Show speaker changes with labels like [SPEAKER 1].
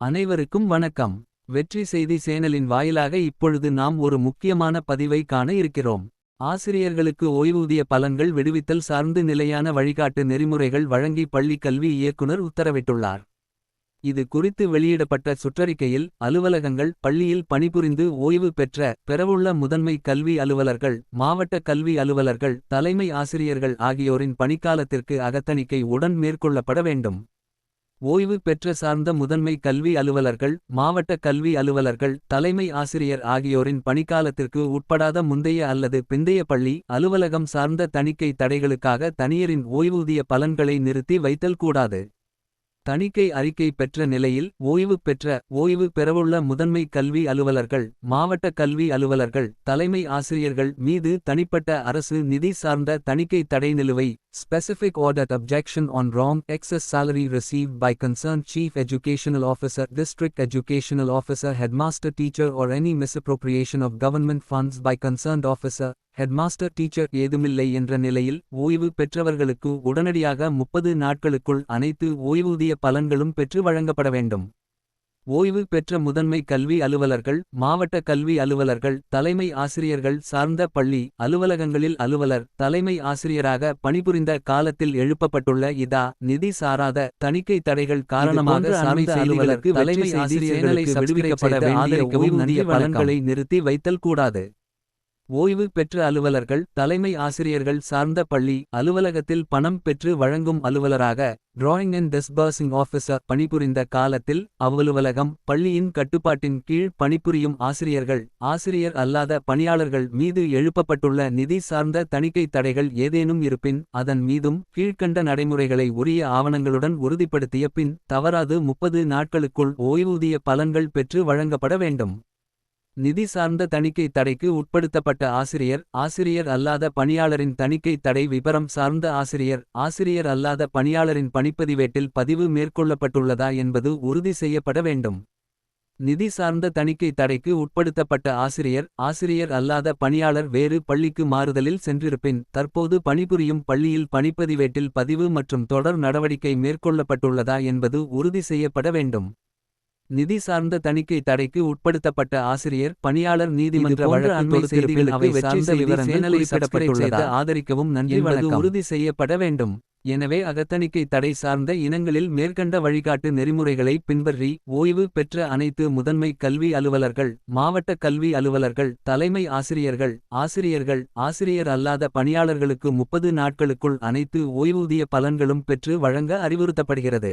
[SPEAKER 1] அனைவருக்கும் வணக்கம். வெற்றி செய்தி சேனலின் வாயிலாக இப்பொழுது நாம் ஒரு முக்கியமான பதிவை காண இருக்கிறோம். ஆசிரியர்களுக்கு ஓய்வூதிய பலன்கள் விடுவித்தல் சார்ந்து நிலையான வழிகாட்டு நெறிமுறைகள் வழங்கி பள்ளி கல்வி இயக்குனர் உத்தரவிட்டுள்ளார். இது குறித்து வெளியிடப்பட்ட சுற்றறிக்கையில் அலுவலகங்கள் பள்ளியில் பணிபுரிந்து ஓய்வு பெற்ற பெறவுள்ள முதன்மை கல்வி அலுவலர்கள் மாவட்ட கல்வி அலுவலர்கள் தலைமை ஆசிரியர்கள் ஆகியோரின் பணிக்காலத்திற்கு அகத்தணிக்கை உடன் மேற்கொள்ளப்பட வேண்டும். ஓய்வு பெற்ற சார்ந்த முதன்மை கல்வி அலுவலர்கள் மாவட்ட கல்வி அலுவலர்கள் தலைமை ஆசிரியர் ஆகியோரின் பணிக்காலத்திற்கு உட்படாத முந்தைய அல்லது பிந்தைய பள்ளி அலுவலகம் சார்ந்த தணிக்கை தடைகளுக்காக தனியரின் ஓய்வூதிய பலன்களை நிறுத்தி வைத்தல் கூடாது. தணிக்கை அறிக்கை பெற்ற நிலையில் ஓய்வு பெற்ற ஓய்வு பெறவுள்ள முதன்மை கல்வி அலுவலர்கள் மாவட்ட கல்வி அலுவலர்கள் தலைமை ஆசிரியர்கள் மீது தனிப்பட்ட அரசு நிதி சார்ந்த தணிக்கை தடை நிலுவை specific order objection on wrong excess salary receive by concern chief educational officer district educational officer headmaster teacher or any misappropriation of government funds by concerned officer headmaster teacher ஏதுமில்லை என்ற நிலையில் ஓய்வு பெற்றவர்களுக்கு உடனடியாக முப்பது நாட்களுக்குள் அனைத்து ஓய்வூதிய பலன்களும் பெற்று வழங்கப்பட வேண்டும். ஓய்வு பெற்ற முதன்மை கல்வி அலுவலர்கள் மாவட்ட கல்வி அலுவலர்கள் தலைமை ஆசிரியர்கள் சார்ந்த பள்ளி அலுவலகங்களில் அலுவலர் தலைமை ஆசிரியராக பணிபுரிந்த காலத்தில் எழுப்பப்பட்டுள்ள இதா நிதி சாராத தணிக்கை தடைகள் காரணமாக தலைமை ஆசிரியர்களுக்கு விடுவிக்கப்பட வேண்டிய ஓய்வூதிய பலன்களை நிறுத்தி வைத்தல் கூடாது. ஓய்வு பெற்ற அலுவலர்கள் தலைமை ஆசிரியர்கள் சார்ந்த பள்ளி அலுவலகத்தில் பணம் பெற்று வழங்கும் அலுவலராக டிராயிங் அண்ட் டிஸ்பர்சிங் ஆஃபீஸர் பணிபுரிந்த காலத்தில் அவ்வலுவலகம் பள்ளியின் கட்டுப்பாட்டின் கீழ் பணிபுரியும் ஆசிரியர்கள் ஆசிரியர் அல்லாத பணியாளர்கள் மீது எழுப்பப்பட்டுள்ள நிதி சார்ந்த தணிக்கை தடைகள் ஏதேனும் இருப்பின் அதன் மீதும் கீழ்க்கண்ட நடைமுறைகளை உரிய ஆவணங்களுடன் உறுதிப்படுத்திய பின் தவறாது முப்பது நாட்களுக்குள் ஓய்வூதிய பலன்கள் பெற்று வழங்கப்பட வேண்டும். நிதி சார்ந்த தணிக்கை தடைக்கு உட்படுத்தப்பட்ட ஆசிரியர் ஆசிரியர் அல்லாத பணியாளரின் தணிக்கை தடை விபரம் சார்ந்த ஆசிரியர் ஆசிரியர் அல்லாத பணியாளரின் பணிப்பதிவேட்டில் பதிவு மேற்கொள்ளப்பட்டுள்ளதா என்பது உறுதி செய்யப்பட வேண்டும். நிதி சார்ந்த தணிக்கை தடைக்கு உட்படுத்தப்பட்ட ஆசிரியர் ஆசிரியர் அல்லாத பணியாளர் வேறு பள்ளிக்கு மாறுதலில் சென்றிருப்பின் தற்போது பணிபுரியும் பள்ளியில் பணிப்பதிவேட்டில் பதிவு மற்றும் தொடர் நடவடிக்கை மேற்கொள்ளப்பட்டுள்ளதா என்பது உறுதி செய்யப்பட வேண்டும். நிதி சார்ந்த தணிக்கை தடைக்கு உட்படுத்தப்பட்ட ஆசிரியர் பணியாளர் நீதிமன்ற வழக்கு
[SPEAKER 2] அண்மை
[SPEAKER 1] அவை சார்ந்த விவரங்கள் ஆதரிக்கவும் நன்றி
[SPEAKER 2] உறுதி
[SPEAKER 1] உறுதி செய்யப்பட வேண்டும். எனவே அகத்தணிக்கை தடை சார்ந்த இனங்களில் மேற்கண்ட வழிகாட்டு நெறிமுறைகளை பின்பற்றி ஓய்வு பெற்ற அனைத்து முதன்மை கல்வி அலுவலர்கள் மாவட்ட கல்வி அலுவலர்கள் தலைமை ஆசிரியர்கள் ஆசிரியர்கள் ஆசிரியர் அல்லாத பணியாளர்களுக்கு முப்பது நாட்களுக்குள் அனைத்து ஓய்வூதிய பலன்களும் பெற்று வழங்க அறிவுறுத்தப்படுகிறது.